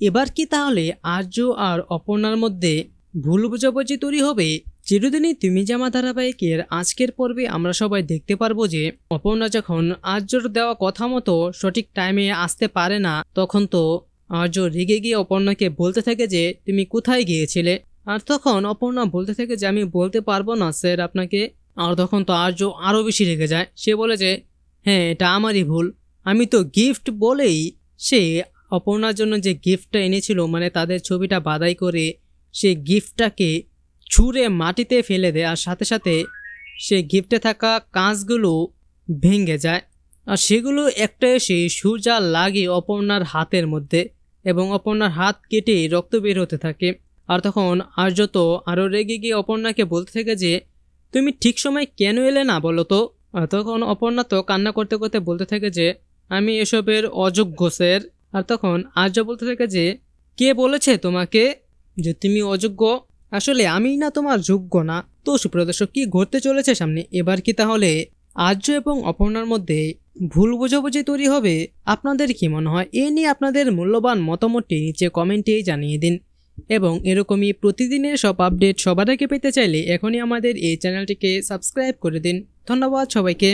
এবার কি তাহলে আর্য আর অপর্ণার মধ্যে ভুল বোঝাবুঝি তৈরি হবে? চিরদিনই তুমি জামা ধারাবাহিকের আজকের পর্বে আমরা সবাই দেখতে পারব যে, অপর্ণা যখন আর্যর দেওয়া কথা মতো সঠিক টাইমে আসতে পারে না, তখন তো আর্য রেগে গিয়ে অপর্ণাকে বলতে থাকে যে, তুমি কোথায় গিয়েছিলে? আর তখন অপর্ণা বলতে থাকে যে, আমি বলতে পারব না, স্যার, আপনাকে। আর তখন তো আর্য আরও বেশি রেগে যায়। সে বলে যে হ্যাঁ এটা আমারই ভুল। আমি তো গিফট বলেই সে অপর্ণার জন্য যে গিফটটা এনেছিল মানে তাদের ছবিটা বাদাই করে সে গিফটটাকে ছুঁড়ে মাটিতে ফেলে দেয়, আর সাথে সাথে সে গিফটে থাকা কাঁচগুলো ভেঙে যায়। আর সেগুলো একটা এসে সূর্যা লাগে অপর্ণার হাতের মধ্যে এবং অপর্ণার হাত কেটে রক্ত বের হতে থাকে। আর তখন আর্য তো আরও রেগে গিয়ে অপর্ণাকে বলতে থাকে যে, তুমি ঠিক সময় কেন এলে না বলো তো? তখন অপর্ণা তো কান্না করতে করতে বলতে থাকে যে, আমি এসবের অযোগ্য, স্যার। আর তখন আর্য বলতে থাকে যে, কে বলেছে তোমাকে যে তুমি অযোগ্য? আসলে আমি না তোমার যোগ্য না। তো সুপ্রদর্শক কি ঘটতে চলেছে সামনে? এবার কি তাহলে আর্য এবং অপর্ণার মধ্যে ভুল বোঝাবুঝি তৈরি হবে? আপনাদের কি মনে হয়? এ নিয়ে আপনাদের মূল্যবান মতামতটি নিচে কমেন্টেই জানিয়ে দিন। এবং এরকমই প্রতিদিনের সব আপডেট সবার আগে পেতে চাইলে এখনই আমাদের এই চ্যানেলটিকে সাবস্ক্রাইব করে দিন। ধন্যবাদ সবাইকে।